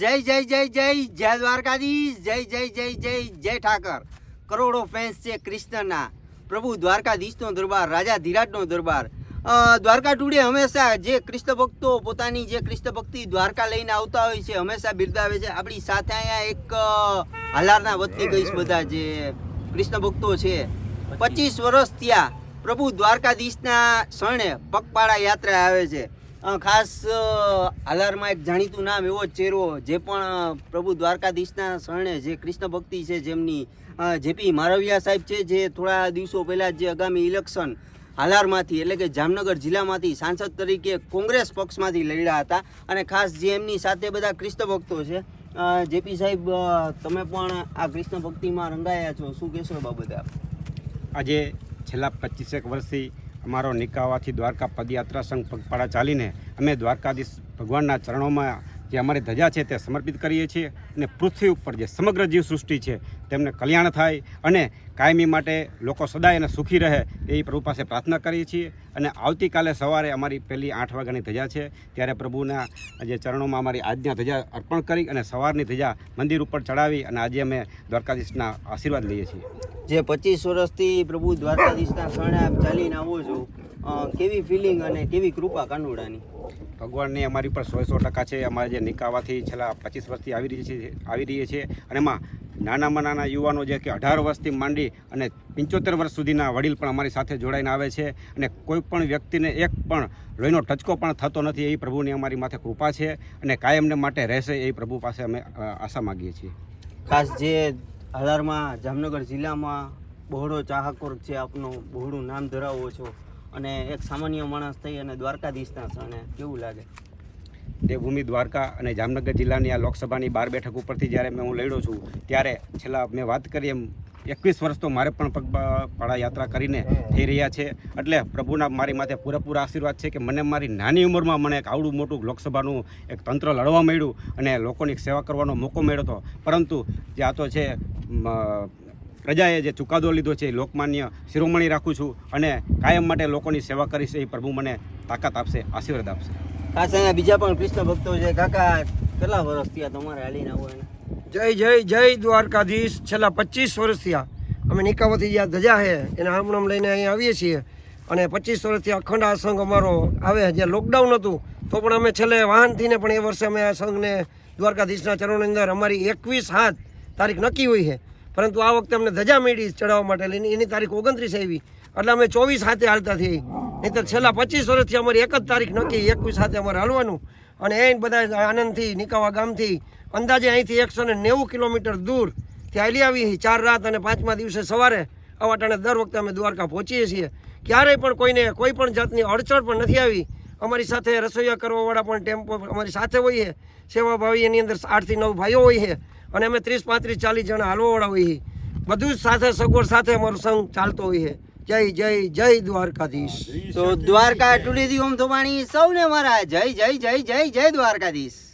જય જય જય જય જય દ્વારકાધીશ, જય જય જય જય જય ઠાકર. કરોડો ફેન્સ છે કૃષ્ણના. પ્રભુ દ્વારકાધીશનો દરબાર, રાજા ધીરાજનો દરબાર. દ્વારકા ટુડે હંમેશા જે કૃષ્ણ ભક્તો પોતાની જે કૃષ્ણ ભક્તિ દ્વારકા લઈને આવતા હોય છે, હંમેશા બિરદાવે છે. આપણી સાથે અહીંયા એક હાલારના વતની કહીશ બધા જે કૃષ્ણ ભક્તો છે. પચીસ વર્ષ થયા પ્રભુ દ્વારકાધીશના શરણે પગપાળા યાત્રા આવે છે. ખાસ હાલારમાં એક જાણીતું નામ એવો ચહેરો જે પણ પ્રભુ દ્વારકાધીશના શરણે જે કૃષ્ણ ભક્તિ છે જેમની જેપી મારવિયા સાહેબ છે જે થોડા દિવસો પહેલાં જે આગામી ઇલેક્શન હાલારમાંથી એટલે કે જામનગર જિલ્લામાંથી સાંસદ તરીકે કોંગ્રેસ પક્ષમાંથી લડ્યા હતા અને ખાસ જે એમની સાથે બધા કૃષ્ણ ભક્તો છે જેપી સાહેબ તમે પણ આ કૃષ્ણ ભક્તિમાં રંગાયા છો, શું કહેશો બાબતે આપ? આજે છેલ્લા પચીસેક વર્ષથી અમારો નિકાવાથી દ્વારકા પદયાત્રા સંઘ પગપાળા ચાલીને અમે દ્વારકાધીશ ભગવાનના ચરણોમાં જે અમારી ધજા છે તે સમર્પિત કરીએ છીએ અને પૃથ્વી ઉપર જે સમગ્ર જીવ સૃષ્ટિ છે તેમને કલ્યાણ થાય અને કાયમી માટે લોકો સદાય અને સુખી રહે એ પ્રભુ પાસે પ્રાર્થના કરીએ છીએ. અને આવતીકાલે સવારે અમારી પહેલી આઠ વાગ્યાની ધજા છે ત્યારે પ્રભુના જે ચરણોમાં અમારી આજના ધજા અર્પણ કરી અને સવારની ધજા મંદિર ઉપર ચડાવી અને આજે અમે દ્વારકાધીશના આશીર્વાદ લઈએ છીએ. જે પચીસ વર્ષથી પ્રભુ દ્વારકાધીશના શરણે આપ ચાલીને આવો છો કેવી ફિલિંગ અને કેવી કૃપા કાનુડાની? ભગવાનની અમારી પર સો સો ટકા છે અમારે જે નિકાવાથી છેલ્લા પચીસ વર્ષથી આવી રહી છે આવી રહીએ છીએ અને એમાં નાનામાં નાના યુવાનો જે કે અઢાર વર્ષથી માંડી અને પંચોતેર વર્ષ સુધીના વડીલ પણ અમારી સાથે જોડાઈને આવે છે અને કોઈ પણ વ્યક્તિને એક પણ લોહીનો ટચકો પણ થતો નથી એ પ્રભુની અમારી માથે કૃપા છે અને કાયમને માટે રહેશે એ પ્રભુ પાસે અમે આશા માગીએ છીએ. ખાસ જે હાલારમાં જામનગર જિલ્લામાં બહોળો ચાહકોર છે. આપનો બહોળું નામ ધરાવો છો. અને એક સામાન્ય માણસ થઈ અને દ્વારકાધીશના શરણે કેવું લાગે? દેવભૂમિ દ્વારકા અને જામનગર જિલ્લાની આ લોકસભાની બાર બેઠક ઉપરથી જ્યારે મેં હું લડ્યો છું, ત્યારે છેલ્લા મેં વાત કરી એમ, એકવીસ વર્ષ તો મારે પણ પગપાળા યાત્રા કરીને થઈ રહ્યા છે. એટલે પ્રભુના મારી માથે પૂરેપૂરા આશીર્વાદ છે કે મને મારી નાની ઉંમરમાં મને એક આવડું મોટું લોકસભાનું એક તંત્ર લડવા મળ્યું અને લોકોની સેવા કરવાનો મોકો મળ્યો હતો પરંતુ જે આ તો છે પ્રજાએ જે ચુકાદો લીધો છે એ લોકમાન્ય શિરોમણી રાખું છું અને કાયમ માટે લોકોની સેવા કરીશ એ પ્રભુ મને તાકાત આપશે આશીર્વાદ આપશે. ખાસ અહીંયા બીજા પણ કૃષ્ણ ભક્તો છે. કાકા કેટલા વર્ષ થયા તમારે હાલીને આવો જય જય જય દ્વારકાધીશ. છેલ્લા પચીસ વર્ષ થયા. અમે નિકાવતી જ્યાં ધજા છે એને હમણાં લઈને અહીંયા આવીએ છીએ. અને પચીસ વર્ષથી અખંડ આ સંઘ અમારો આવે જ્યાં લોકડાઉન હતું તો પણ અમે છેલ્લે વાહનથી ને પણ એ વર્ષે અમે આ સંઘને દ્વારકાધીશના ચરણોની અંદર અમારી એકવીસ હાથ તારીખ નક્કી હોય છે. પરંતુ આ વખતે અમને ધજા મેળી ચડાવવા માટે એની તારીખ ઓગણત્રીસ આવી. એટલે અમે ચોવીસ હાથે હાલતા થઈ નહીંતર છેલ્લા પચીસ વર્ષથી અમારી એક જ તારીખ નક્કી, એકવીસ હાથે અમારે હાલવાનું. અને એ બધા આનંદથી નિકાવા ગામથી. અંદાજે અહીંથી એકસો ને નેવું કિલોમીટર દૂર ત્યાં હાલી આવી ચાર રાત અને પાંચમા દિવસે સવારે અવાટાણે દર વખતે અમે દ્વારકા પહોંચીએ છીએ. ક્યારેય પણ કોઈને, કોઈ પણ જાતની અડચણ પણ નથી આવી. અમારી સાથે રસોઈયા કરવાવાળા પણ ટેમ્પો અમારી સાથે હોય છે. સેવાભાવી એની અંદર આઠથી નવ ભાઈઓ હોય છે. અને અમે ત્રીસ પાંત્રીસ ચાલીસ જણા હાલવાવાળા હોઈએ બધું જ સાથે સગવડ સાથે અમારો સંઘ ચાલતો હોય છે. જય જય જય દ્વારકાધીશ. તો દ્વારકા ટુડેથી ઓમ થોબાણી સૌને મારા જય જય જય જય જય દ્વારકાધીશ.